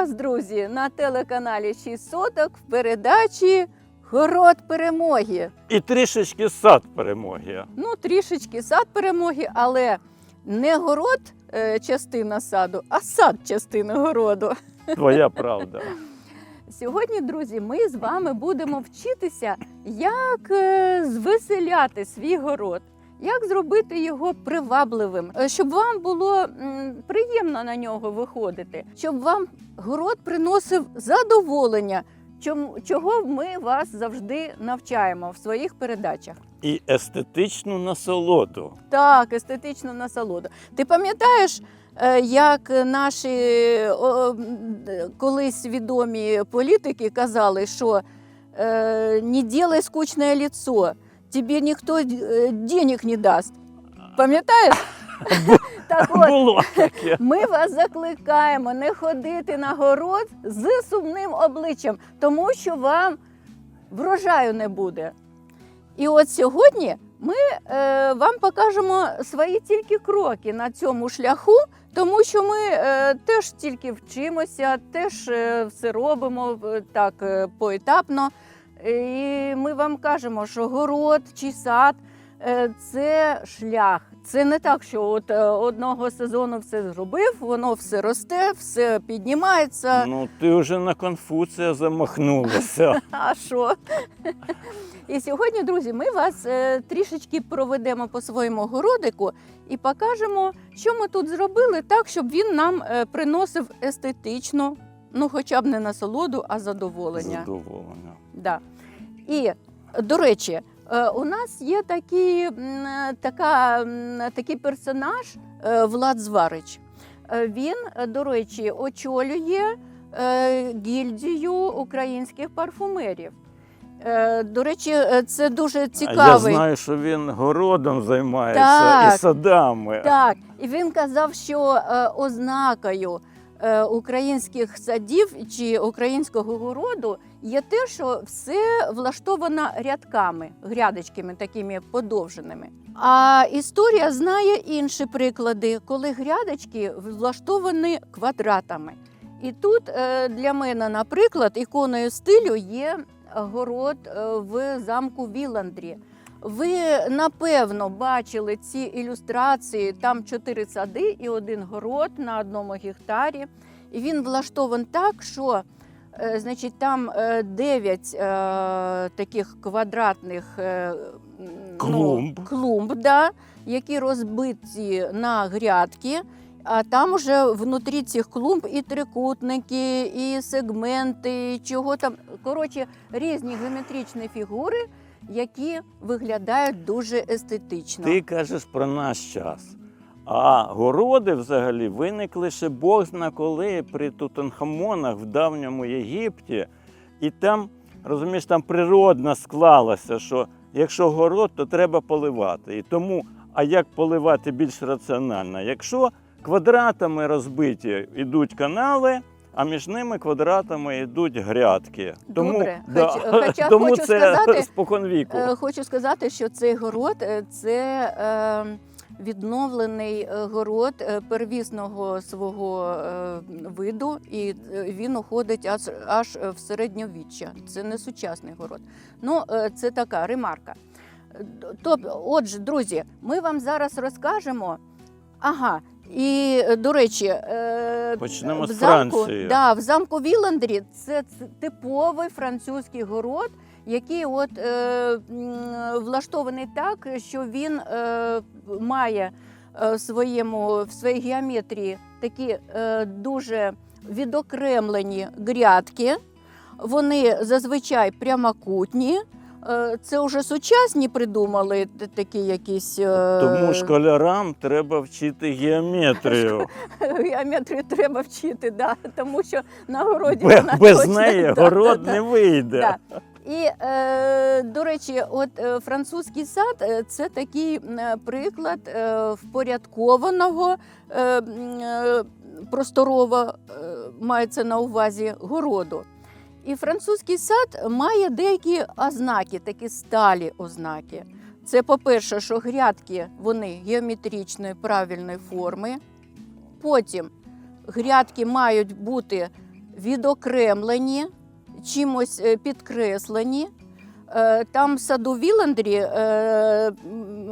Вас, друзі, на телеканалі 6 соток в передачі Город перемоги. І трішечки сад перемоги. Ну, трішечки сад перемоги, але не город е, частина саду, а сад частина городу. Твоя правда. Сьогодні, друзі, ми з вами будемо вчитися, як е, звеселяти свій город, як зробити його привабливим, е, щоб вам було приємно на нього виходити, щоб вам город приносив задоволення, чого ми вас завжди навчаємо в своїх передачах. І естетичну насолоду. Так, естетичну насолоду. Ти пам'ятаєш, е, як наші колись відомі політики казали, що е, не делай скучне лицо, тобі ніхто е, денег не дасть. Пам'ятаєш? Так от, Було таке. ми вас закликаємо не ходити на город з сумним обличчям, тому що вам врожаю не буде. І от сьогодні ми е, вам покажемо свої тільки кроки на цьому шляху, тому що ми е, теж тільки вчимося, теж е, все робимо е, так е, поетапно. І ми вам кажемо, що город чи сад е, це шлях. Це не так, що от е, одного сезону все зробив, воно все росте, все піднімається. Ну, ти вже на Конфуція замахнулася. А що? І сьогодні, друзі, ми вас е, трішечки проведемо по своєму городику і покажемо, що ми тут зробили так, щоб він нам е, приносив естетичну, ну хоча б не насолоду, а задоволення. Задоволена. Да. І, до речі, е, у нас є такий, така, такий персонаж е, Влад Зварич. Е, Він, до речі, очолює гільдію українських парфумерів. До речі, це дуже А я знаю, що він городом займається Так. і садами. Так, і він казав, що ознакою українських садів чи українського городу є те, що все влаштовано рядками, грядочками такими подовженими. А історія знає інші приклади, коли грядочки влаштовані квадратами. І тут е, для мене, наприклад, іконою стилю є город е, в замку Віландрі. Ви напевно бачили ці ілюстрації. Там чотири сади і один город на одному гектарі. І він влаштований так, що е, значить, там е, дев'ять е, таких квадратних е, Клумб. Ну, клумб да, які розбиті на грядки. А там уже внутрі цих клумб і трикутники, і сегменти, і чого там. Коротше, різні геометричні фігури, які виглядають дуже естетично. Ти кажеш про наш час. А городи взагалі виникли ще Бог зна коли при Тутанхамонах в давньому Єгипті. І там, розумієш, там природно склалося, що якщо город, то треба поливати. І тому, а як поливати більш раціонально? Якщо квадратами розбиті йдуть канали, а між ними квадратами йдуть грядки. Тому, Добре. да, хоча тому хочу це сказати, споконвіку. Е, Хочу сказати, що цей город е, це е, відновлений город первісного свого виду, і він уходить аж, аж в середньовіччя. Це не сучасний город. Ну, це така ремарка. Тобто, отже, друзі, ми вам зараз розкажемо. Ага, і е, до речі, е, Почнемо в з Франції. Да, в замку Віландрі це типовий французький город, який от е, влаштований так, що він е, має е, в своєму в своїй геометрії такі е, дуже відокремлені грядки. Вони зазвичай прямокутні. Е, Це вже сучасні придумали такі якісь. е, Тому школярам треба вчити геометрію. Геометрію треба вчити, да, тому що на городі Бе- вона Без точно- неї да, город да, не вийде. Да. І, е, до речі, от французький сад це такий приклад впорядкованого м, просторово е, мається на увазі городу. І французький сад має деякі ознаки, такі сталі ознаки. Це, по-перше, що грядки вони геометричної правильної форми. Потім грядки мають бути відокремлені, чимось е, підкреслені. Е, Там в саду Віландрі е,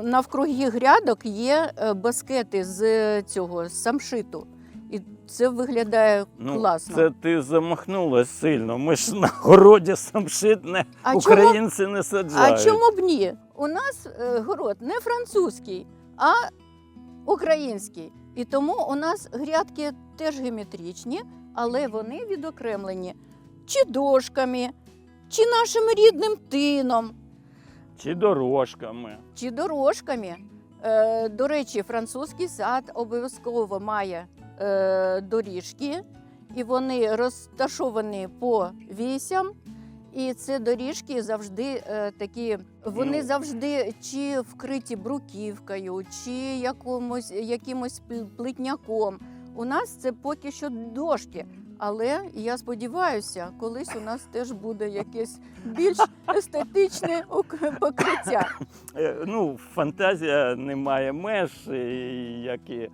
навкруги грядок є баскети з цього з самшиту. Це виглядає Ну, класно. це ти замахнулась сильно. Ми ж на городі самшит не А чому- українці не А чому б ні? У нас е, город не французький, а український. І тому у нас грядки теж геометричні, але вони відокремлені чи дошками, чи нашим рідним тином, Чи дорожками. чи дорожками. Е, до речі, французький сад обов'язково має доріжки, і вони розташовані по вісям. І це доріжки завжди е, такі, вони Ну. завжди чи вкриті бруківкою, чи якомусь, якимось пл- плитняком. У нас це поки що дошки. Але я сподіваюся, колись у нас теж буде якесь більш естетичне покриття. Е, Ну, фантазія не має меж, як і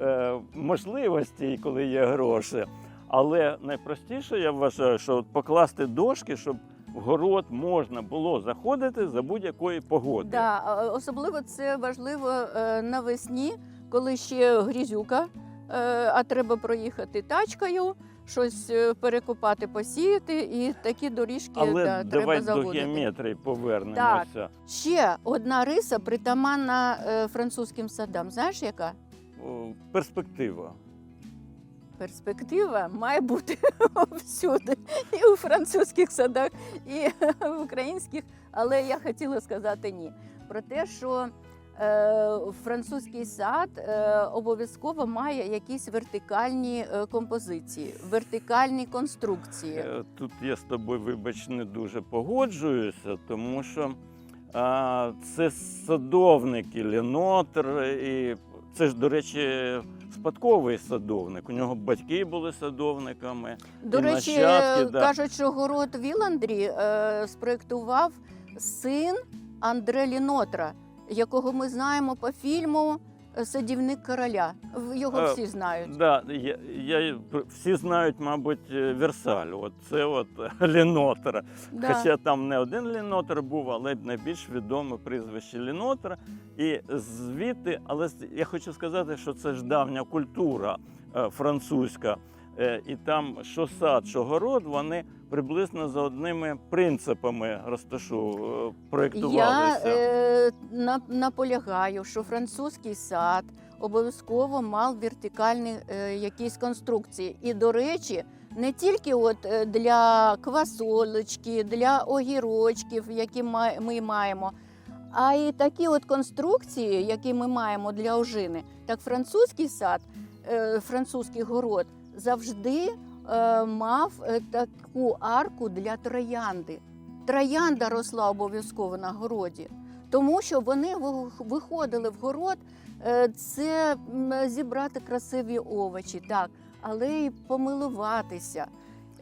е, можливості, коли є гроші. Але найпростіше я вважаю, що покласти дошки, щоб в город можна було заходити за будь-якої погоди. Да, особливо це важливо е, навесні, коли ще грізюка, е, а треба проїхати тачкою, щось перекопати, посіяти, і такі доріжки Але да, давай треба до геометрії повернемося. Ще одна риса притаманна французьким садам. Знаєш, яка? Перспектива. Перспектива має бути всюди, і у французьких садах, і в українських. Але я хотіла сказати ні. Про те, що е, французький сад е, обов'язково має якісь вертикальні е, композиції, вертикальні конструкції. Е, Тут я з тобою, вибач, не дуже погоджуюся, тому що це садовники Ленотр, і це ж, до речі, спадковий садовник. У нього батьки були садовниками. До і речі, нащадки, да. кажуть, що город Віландрі е, спроєктував син Андре Лінотра, якого ми знаємо по фільму Садівник короля. Його Е, всі знають. Да, я, я, всі знають, мабуть, е, Версаль. От це от Лінотер. Да. Хоча там не один Лінотер був, але найбільш відоме прізвище Лінотра. І звідти, але я хочу сказати, що це ж давня культура е, французька. Е, І там що сад, що город, вони приблизно за одними принципами розташу е, Я проєктувалися. е, на, наполягаю, що французький сад обов'язково мав вертикальні е, якісь конструкції. І, до речі, не тільки от е, для квасолочки, для огірочків, які ми маємо, а й такі от конструкції, які ми маємо для ожини. Так французький сад, французький город завжди е, мав е, таку арку для троянди. Троянда росла обов'язково на городі, тому що вони виходили в город е, це зібрати красиві овочі, так, але й помилуватися.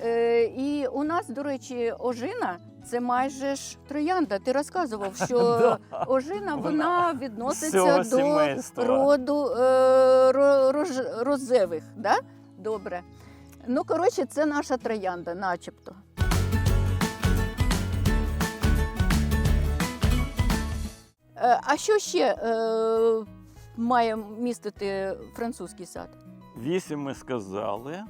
Е, І у нас, до речі, ожина це майже ж троянда. Ти розказував, що ожина Вона відноситься до роду розевих. Да? Добре. Ну, коротше, це наша троянда, начебто. Е, А що ще е, має містити французький сад? Вісім ми сказали,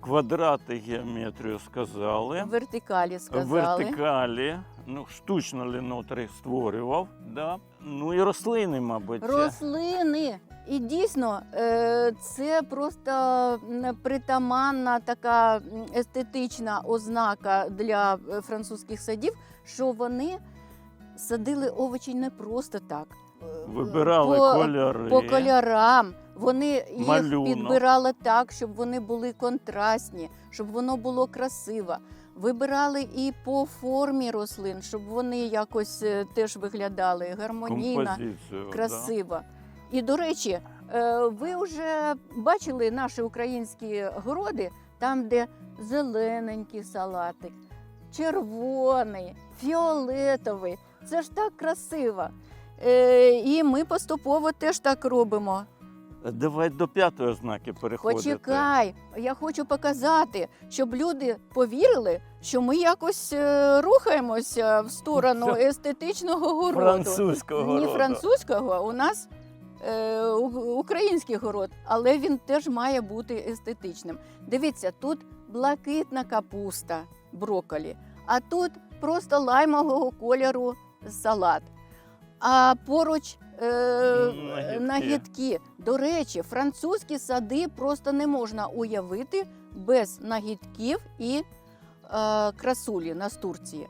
квадрати геометрію сказали. Вертикалі сказали. Вертикалі, ну, штучно Ленотр створював, да. ну і рослини, мабуть. Рослини. І дійсно, е, це просто притаманна така естетична ознака для е, французьких садів, що вони садили овочі не просто так. Е, Вибирали по, кольори. по кольорам. Вони їх Малюнок. підбирали так, щоб вони були контрастні, щоб воно було красиво. Вибирали і по формі рослин, щоб вони якось теж виглядали гармонійно, композицію. да. І до речі, е, ви вже бачили наші українські городи, там, де зелененький салатик, червоний, фіолетовий. Це ж так красиво. Е, І ми поступово теж так робимо. Давай до п'ятої ознаки переходити. Почекай, я хочу показати, щоб люди повірили, що ми якось е, рухаємося в сторону естетичного городу. Французького Ні роду. французького, у нас український город, але він теж має бути естетичним. Дивіться, тут блакитна капуста, брокколі, а тут просто лаймового кольору салат. А поруч е, Нагідки. нагідки. До речі, французькі сади просто не можна уявити без нагідків і е, красулі настурції.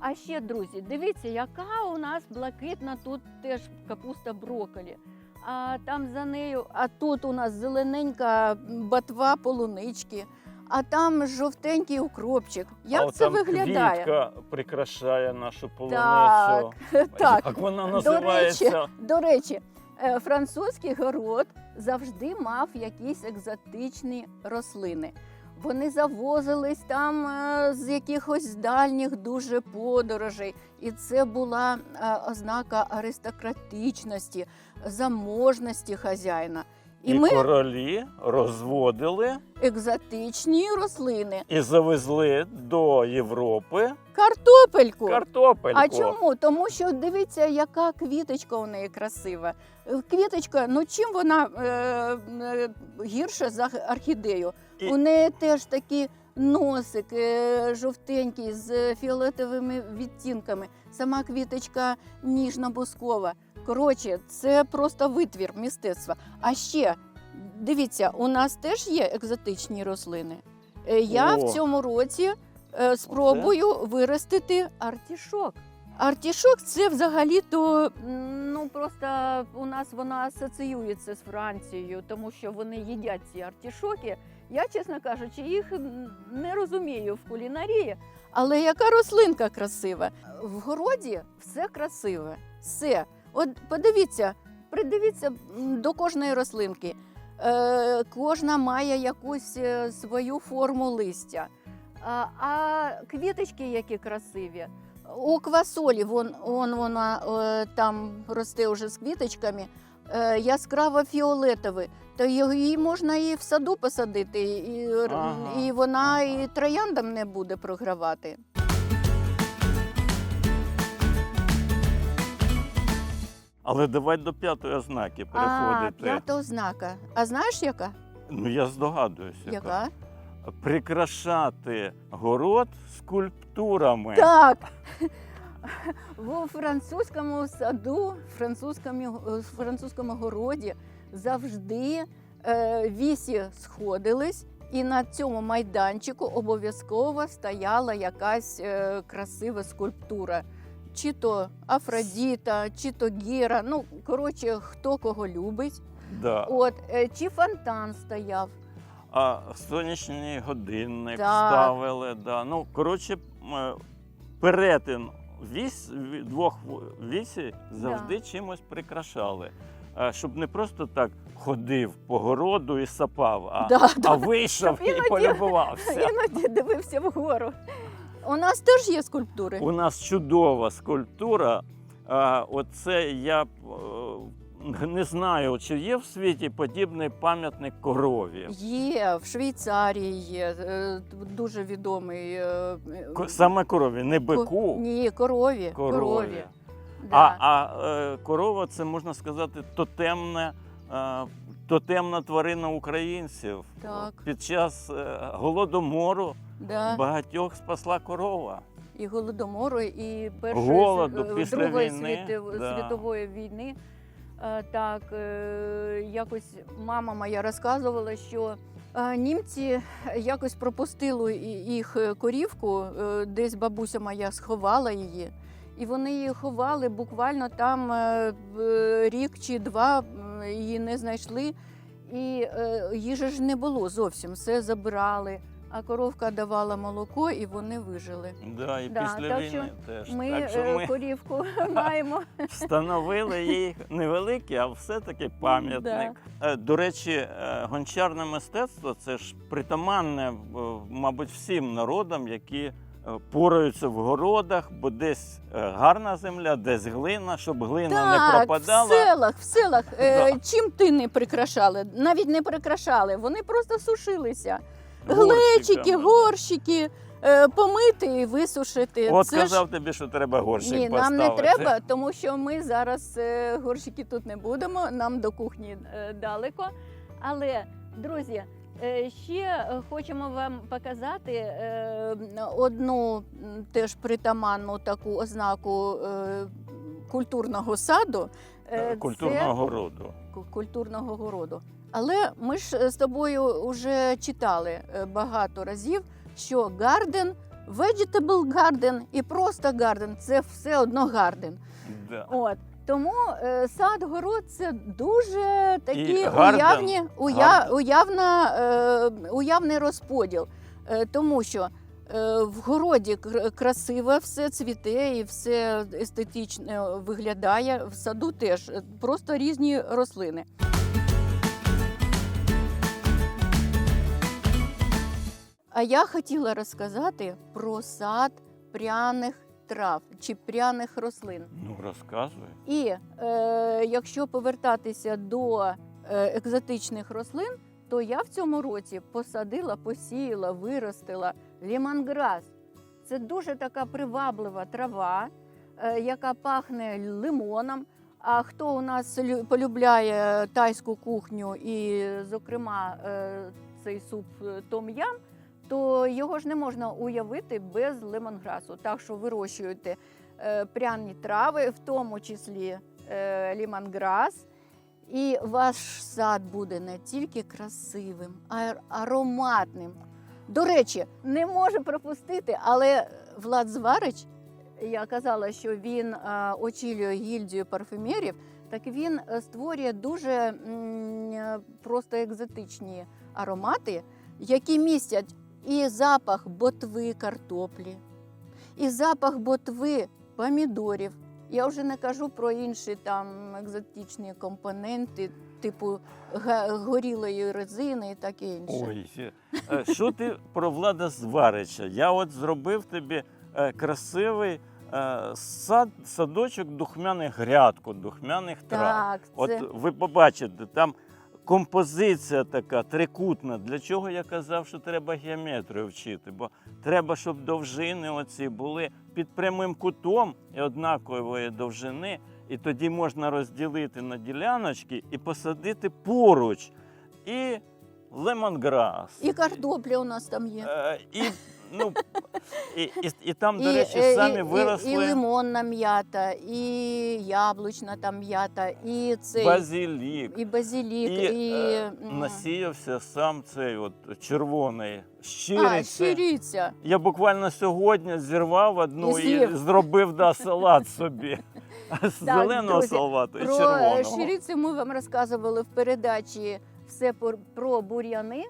А ще, друзі, дивіться, яка у нас блакитна тут теж капуста брокколі. А там за нею, а тут у нас зелененька батва полунички, а там жовтенький укропчик. Як а це там виглядає? Квітка прикрашає нашу полуницю. Так, так. Як вона До називається? речі, до речі, е, французький город завжди мав якісь екзотичні рослини. Вони завозились там е, з якихось дальніх дуже подорожей, і це була е, ознака аристократичності, заможності хазяїна. І, І ми королі розводили екзотичні рослини, і завезли до Європи картопельку. картопельку. А чому? Тому що дивіться, яка квіточка у неї красива. Е, Квіточка, ну чим вона е, е, гірша за орхідею? І- У неї теж такі носик е, жовтенький з фіолетовими відтінками. Сама квіточка ніжно-бускова. Коротше, це просто витвір мистецтва. А ще дивіться, у нас теж є екзотичні рослини. Е, Я О. в цьому році е, спробую виростити артішок. Артішок це взагалі-то ну просто у нас вона асоціюється з Францією, тому що вони їдять ці артішоки. Я, чесно кажучи, їх не розумію в кулінарії. Але яка рослинка красива? В городі все красиве, все. От подивіться, придивіться до кожної рослинки. Е, кожна має якусь е, свою форму листя. А, а квіточки які красиві. У квасолі вон, вон вона е, там росте вже з квіточками, е, яскраво фіолетовий. То її можна і в саду посадити, і, Ага, і вона і трояндам не буде програвати. Але давай до п'ятої ознаки А, переходити. п'ята ознака. А знаєш яка? Ну я здогадуюся. Яка? Прикрашати город скульптурами. Так. У французькому саду, французькому, е, французькому городі завжди е, вісі сходились, і на цьому майданчику обов'язково стояла якась е, красива скульптура. Чи то Афродіта, чи то Гіра. Ну, коротше, хто кого любить. Да. От, е, чи фонтан стояв. А сонячний годинник Так. ставили. Да. Ну, коротше, м, е, перетин вісь, ві- двох в- вісі завжди чимось прикрашали. Е, Щоб не просто так ходив по городу і сапав, а, Да, а да. вийшов Щоб і полюбувався. Іноді дивився вгору. У нас теж є скульптури. У нас чудова скульптура. Оце я е, не знаю, чи є в світі подібний пам'ятник корові. Є в Швейцарії є е, дуже відомий. е, Саме корові, не бику. Ні, корові. Корові. Да. А, а корова це можна сказати тотемне, тотемна тварина українців. Так. Під час е, голодомору да. багатьох спасла корова. І голодомору, і першої Голоду е, після Другої війни, світи- да. світової війни. Е, Так, якось мама моя розказувала, що німці якось пропустили їх корівку, десь бабуся моя сховала її. І вони її ховали буквально там рік чи два її не знайшли. І е, їжі ж не було зовсім, все забирали. А коровка давала молоко, і вони вижили. Да, і Да, після так війни теж. Ми, так що е, ми корівку маємо. встановили їх невеликий, а все-таки пам'ятник. Е, До речі, гончарне мистецтво це ж притаманне, мабуть, всім народам, які пораються в городах, бо десь е, гарна земля, десь глина, щоб глина не Так, в селах, в селах. Е, Да. чим ти не прикрашали? Навіть не прикрашали, вони просто сушилися. горщиками, Глечики, горщики, е, помити і висушити. От Це ж- тобі, що треба горщик Ні, поставити. нам не треба, тому що ми зараз е, горщики тут не будемо, нам до кухні е, далеко. Але, друзі, е, ще е, хочемо вам показати е, одну теж притаманну таку ознаку е, культурного саду. Е, Культурного городу. культурного городу. Але ми ж е, з тобою вже читали е, багато разів, що гарден, vegetable garden і просто гарден це все одно гарден. Да. От. Тому е, сад, город це дуже такі гарден- уявні, уя, уявна, е, уявний розподіл. Е, тому що е, в городі кр- красиво все цвіте і все естетично виглядає. В саду теж е, просто різні рослини. А я хотіла розказати про сад пряних трав чи пряних рослин. Ну, розказуй. І е, якщо повертатися до е, екзотичних рослин, то я в цьому році посадила, посіяла, виростила ліманграс. Це дуже така приваблива трава, е, яка пахне лимоном. А хто у нас лю- полюбляє тайську кухню і, зокрема, е, цей суп е, том-ям, то його ж не можна уявити без лемонграсу. Так що вирощуєте е, пряні трави, в тому числі е, лімонграс. І ваш сад буде не тільки красивим, а й ароматним. До речі, не можу пропустити, але Влад Зварич, я казала, що він е, очолює гільдію парфюмерів, так він створює дуже просто екзотичні аромати, які містять і запах ботви картоплі, і запах ботви помідорів. Я вже не кажу про інші там екзотичні компоненти, типу горілої резини і таке інше. Ой, е, що ти про Влада Зварича? Я от зробив тобі е, красивий е, сад, садочок духмяних грядку, духмяних трав. так, От ви побачите, там композиція така трикутна. Для чого я казав, що треба геометрію вчити? Бо треба, щоб довжини оці були під прямим кутом і однакової довжини. І тоді можна розділити на діляночки і посадити поруч. І лемонграс. і картопля у нас там є. Е, і, ну, і, і, і там, до речі, е, самі і, виросли і, і лимонна м'ята, і яблучна там м'ята, і цей базилік. і базилік, І, і, е, насіявся сам цей от червоний а, щириця. щириця. Я буквально сьогодні зірвав одну І і, зробив да, салат собі. З зеленого салату і Про червоного. щирицю ми вам розказували в передачі все про бур'яни.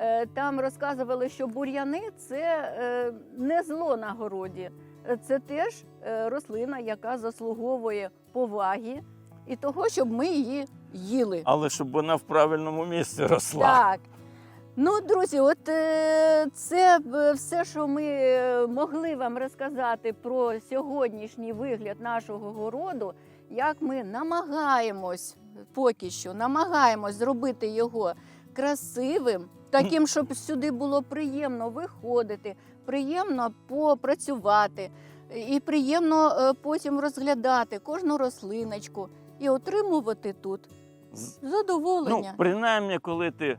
Е, Там розказували, що бур'яни це е, не зло на городі, Е, це теж рослина, яка заслуговує поваги і того, щоб ми її їли. Але щоб вона в правильному місці росла. Так. Ну, друзі, от це все, що ми могли вам розказати про сьогоднішній вигляд нашого городу, як ми намагаємось поки що намагаємось зробити його красивим, таким, щоб сюди було приємно виходити, приємно попрацювати і приємно е, потім розглядати кожну рослиночку і отримувати тут задоволення. Ну, принаймні, коли ти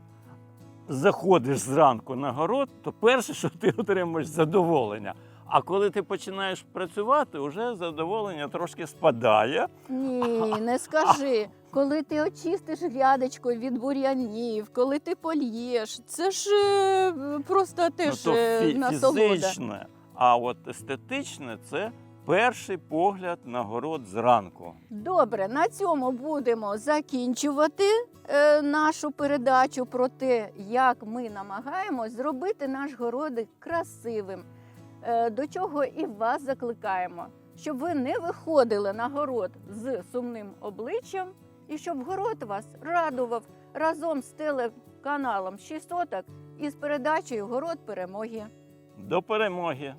заходиш зранку на город, то перше, що ти отримуєш задоволення. А коли ти починаєш працювати, вже задоволення трошки спадає. Ні, не скажи. Коли ти очистиш грядочку від бур'янів, коли ти польєш, це ж е, просто теж ну, е, насолода. фізичне, а от естетичне це перший погляд на город зранку. Добре, на цьому будемо закінчувати е, нашу передачу про те, як ми намагаємось зробити наш городик красивим. Е, до чого і вас закликаємо, щоб ви не виходили на город з сумним обличчям, і щоб город вас радував разом з телеканалом «6 соток» і передачею Город перемоги. До перемоги!